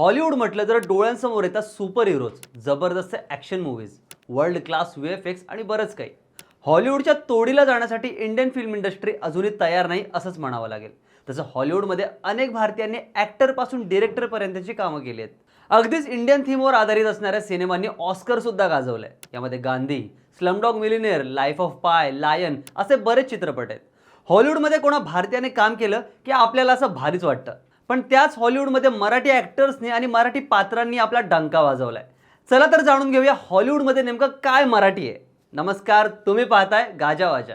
Hollywood म्हटलं तर डोळ्यांसमोर येतात सुपर हिरोज जबरदस्त action movies world class V F X आणि बरंच काही. हॉलिवूडच्या तोडीला जाण्यासाठी इंडियन फिल्म इंडस्ट्री अजूनही तयार नाही असंच म्हणावं लागेल. तसं हॉलिवूडमध्ये अनेक भारतीयांनी ॲक्टरपासून डिरेक्टरपर्यंतची कामं केली आहेत. अगदीच इंडियन थीमवर आधारित असणाऱ्या सिनेमांनी ऑस्करसुद्धा आहे यामध्ये Gandhi Slumdog Millionaire Life of Pi Lion असे बरेच चित्रपट आहेत. हॉलिवूडमध्ये कोणा भारतीयाने काम केलं की आपल्याला असं भारीच वाटतं. पण त्याच हॉलिवूडमध्ये मराठी ॲक्टर्सनी आणि मराठी पात्रांनी आपला डंका वाजवलाय. चला तर जाणून घेऊया हॉलिवूडमध्ये नेमकं काय मराठी आहे. नमस्कार तुम्ही पाहताय गाजा वाजा.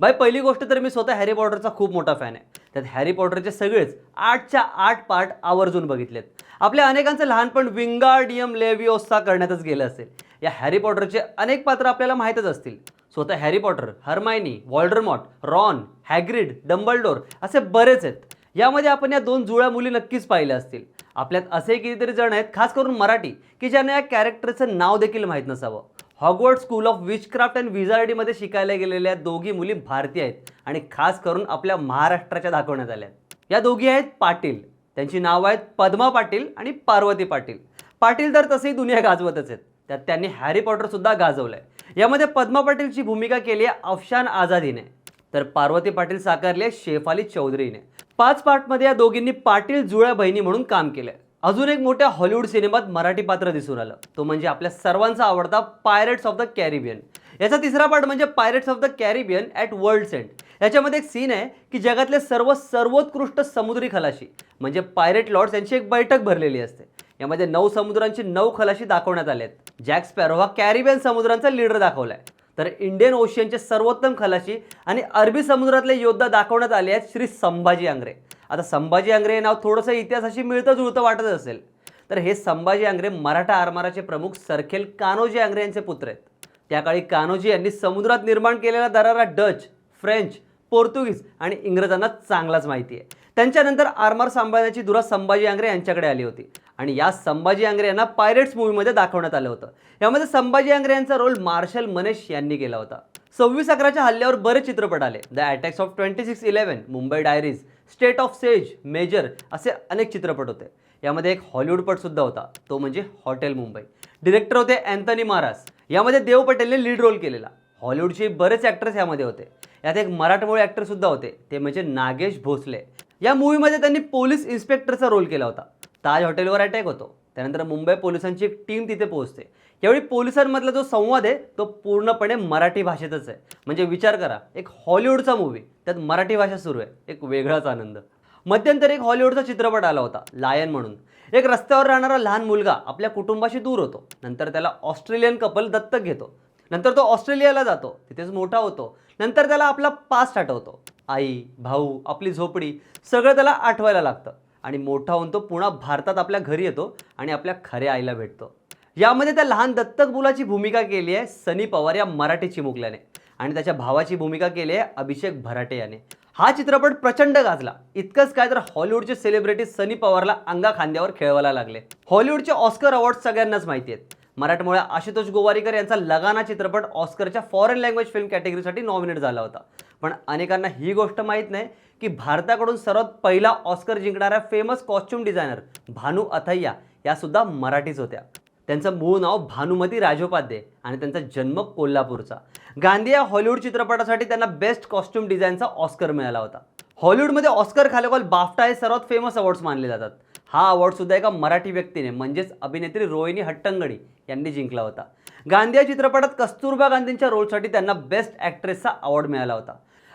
बाय पहिली गोष्ट तर मी स्वतः हॅरी पॉटरचा खूप मोठा फॅन आहे. त्यात हॅरी पॉटरचे सगळेच आठच्या आठ पार्ट आवर्जून बघितलेत. आपल्या अनेकांचं लहानपण विंगार्डियम लेविओसा करण्यातच गेलं असेल. या हॅरी पॉटरचे अनेक पात्र आपल्याला माहीतच असतील. स्वतः Harry Potter Hermione Voldemort Ron Hagrid Dumbledore असे बरेच आहेत. यामध्ये आपण या दोन जुळ्या मुली नक्कीच पाहिल्या असतील. आपल्यात असे कितीतरी जण आहेत खास करून मराठी की ज्यांना या कॅरेक्टरचं नाव देखील माहीत नसावं. Hogwarts School of Witchcraft and विझार्डीमध्ये शिकायला गेलेल्या दोघी मुली भारतीय आहेत आणि खास करून आपल्या महाराष्ट्राच्या दाखवण्यात आल्या आहेत. या दोघी आहेत पाटील. त्यांची नावं आहेत पद्मा पाटील आणि पार्वती पाटील. पाटील तर तसेही दुनिया गाजवतच आहेत. त्यात त्यांनी हॅरी पॉटरसुद्धा गाजवलं आहे यामध्ये पद्मा पाटीलची भूमिका केली आहे अफशान आझादीने. तर पार्वती पाटील साकारले शेफाली चौधरीने. पाच पार्टमध्ये या दोघींनी पाटील जुळ्या बहिणी म्हणून काम केलंय अजून एक मोठ्या हॉलिवूड सिनेमात मराठी पात्र दिसून आलं. तो म्हणजे आपल्या सर्वांचा आवडता पायरेट्स ऑफ द कॅरिबियन याचा तिसरा पार्ट म्हणजे Pirates of the Caribbean at World's End याच्यामध्ये एक सीन आहे की जगातले सर्व सर्वोत्कृष्ट समुद्री खलाशी म्हणजे पायरेट लॉर्ड्स यांची एक बैठक भरलेली असते. यामध्ये नऊ समुद्रांची नऊ खलाशी दाखवण्यात आले आहेत जॅक स्पॅरो हा कॅरिबियन समुद्रांचा लीडर दाखवलाय. तर इंडियन ओशियनचे सर्वोत्तम खलाशी आणि अरबी समुद्रातले योद्धा दाखवण्यात आले आहेत श्री संभाजी आंग्रे. आता संभाजी आंग्रे हे नाव थोडंसं इतिहासाशी मिळतं जुळतं वाटत असेल. तर हे संभाजी आंग्रे मराठा आरमाराचे प्रमुख सरखेल कान्होजी आंग्रे यांचे पुत्र आहेत. त्या काळी कान्होजी यांनी समुद्रात निर्माण केलेला दरारा डच फ्रेंच पोर्तुगीज आणि इंग्रजांना चांगलाच माहिती आहे. त्यांच्यानंतर आरमार सांभाळण्याची दुरा संभाजी आंग्रे यांच्याकडे आली होती. आणि या संभाजी आंग्रे यांना पायरेट्स मूवीमध्ये दाखवण्यात आलं होतं. यामध्ये संभाजी आंग्रे यांचा रोल मार्शल मनेश यांनी केला होता. सव्वीस अकराच्या हल्ल्यावर बरेच चित्रपट आले. The Attacks of Twenty Six Eleven Mumbai Diaries State of Siege Major असे अनेक चित्रपट होते. यामध्ये एक हॉलिवूडपटसुद्धा होता. तो म्हणजे हॉटेल मुंबई. डिरेक्टर होते अँथनी महाराज यामध्ये देव पटेलने लीड रोल केलेला. हॉलिवूडचे बरेच ॲक्टर्स यामध्ये होते. यात एक मराठमोळे ॲक्टरसुद्धा होते. ते म्हणजे नागेश भोसले. या मूवीमध्ये त्यांनी पोलीस इन्स्पेक्टरचा रोल केला होता. ताज हॉटेलवर अटॅक होतो. त्यानंतर मुंबई पोलिसांची एक टीम तिथे पोहोचते. यावेळी पोलिसांमधला जो संवाद आहे तो पूर्णपणे मराठी भाषेतच आहे. म्हणजे विचार करा एक हॉलिवूडचा मूवी त्यात मराठी भाषा सुरू आहे. एक वेगळाच आनंद. मध्यंतरी एक हॉलिवूडचा चित्रपट आला होता लायन म्हणून. एक रस्त्यावर राहणारा लहान मुलगा आपल्या कुटुंबाशी दूर होतो. नंतर त्याला ऑस्ट्रेलियन कपल दत्तक घेतो. नंतर तो ऑस्ट्रेलियाला जातो. तिथेच मोठा होतो. नंतर त्याला आपला पास्ट आठवतो. आई भाऊ आपली झोपडी सगळं त्याला आठवायला लागतं. आणि मोठा होऊन तो पुन्हा भारतात आपल्या घरी येतो आणि आपल्या खऱ्या आईला भेटतो. यामध्ये त्या लहान दत्तक मुलाची भूमिका केली आहे सनी पवार या मराठी चिमुकल्याने. आणि त्याच्या भावाची भूमिका केली आहे अभिषेक भराटे याने. हा चित्रपट प्रचंड गाजला. इतकंच काय तर हॉलिवूडचे सेलिब्रिटी सनी पवारला अंगा खांद्यावर खेळवायला लागले. हॉलिवूडचे ऑस्कर अवॉर्ड सगळ्यांनाच माहिती आहेत. मराठमोळ्या आशुतोष गोवारीकर यांचा लगाना चित्रपट ऑस्करच्या फॉरेन लँग्वेज फिल्म कॅटेगरीसाठी नॉमिनेट झाला होता. पण अनेकांना ही गोष्ट माहीत नाही की भारताकडून सर्वात पहिला ऑस्कर जिंकणाऱ्या famous costume designer Bhanu Athaiya यासुद्धा मराठीच होत्या. त्यांचं मूळ नाव भानुमती राजोपाध्ये आणि त्यांचा जन्म कोल्हापूरचा. गांधी या हॉलिवूड चित्रपटासाठी त्यांना बेस्ट कॉस्ट्युम डिझाईनचा ऑस्कर मिळाला होता. हॉलिवूडमध्ये ऑस्कर खालोखाल बाफ्टा हे सर्वात फेमस अवॉर्ड्स मानले जातात. हा अवॉर्ड सुद्धा एका मराठी व्यक्तीने म्हणजेच अभिनेत्री रोहिणी हट्टंगडी यांनी जिंकला होता. गांधी या चित्रपटात कस्तुरबा गांधींच्या रोलसाठी त्यांना बेस्ट ॲक्ट्रेसचा अवॉर्ड मिळाला होता.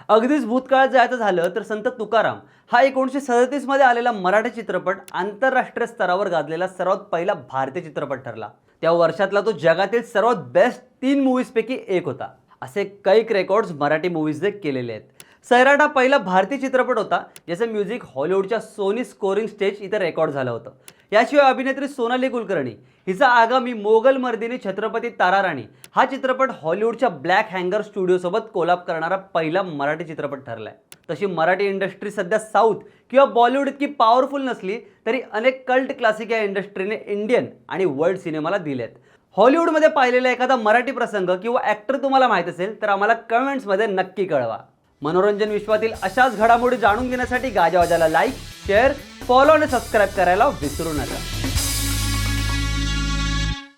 अगदीच भूतकाळात जायचं झालं तर संत तुकाराम हा एकोणीसशे सदतीसमध्ये आलेला मराठी चित्रपट आंतरराष्ट्रीय स्तरावर गाजलेला सर्वात पहिला भारतीय चित्रपट ठरला. त्या वर्षातला तो जगातील सर्वात बेस्ट तीन मूवीजपैकी एक होता. असे कैक रेकॉर्ड्स मराठी मूवीजने केलेले आहेत. सैराट हा पहिला भारतीय चित्रपट होता ज्याचं म्युझिक हॉलिवूडच्या सोनी स्कोरिंग स्टेज इथं रेकॉर्ड झालं होतं. याशिवाय अभिनेत्री सोनाली कुलकर्णी हिचा आगामी मोगल मर्दिनी छत्रपती ताराराणी हा चित्रपट हॉलिवूडच्या ब्लॅक हँगर स्टुडिओसोबत कोलाप करणारा पहिला मराठी चित्रपट ठरलाय. तशी मराठी इंडस्ट्री सध्या साऊथ किंवा बॉलिवूड इतकी पॉवरफुल नसली तरी अनेक कल्ट क्लासिक या इंडस्ट्रीने इंडियन आणि वर्ल्ड सिनेमाला दिलेत. हॉलिवूडमध्ये पाहिलेला एखादा मराठी प्रसंग किंवा ॲक्टर तुम्हाला माहीत असेल तर आम्हाला कमेंट्समध्ये नक्की कळवा. मनोरंजन विश्वातील अशाच घडामोडी जाणून घेण्यासाठी गाजावाजाला लाईक शेअर फॉलो आणि सबस्क्राईब करायला विसरू नका.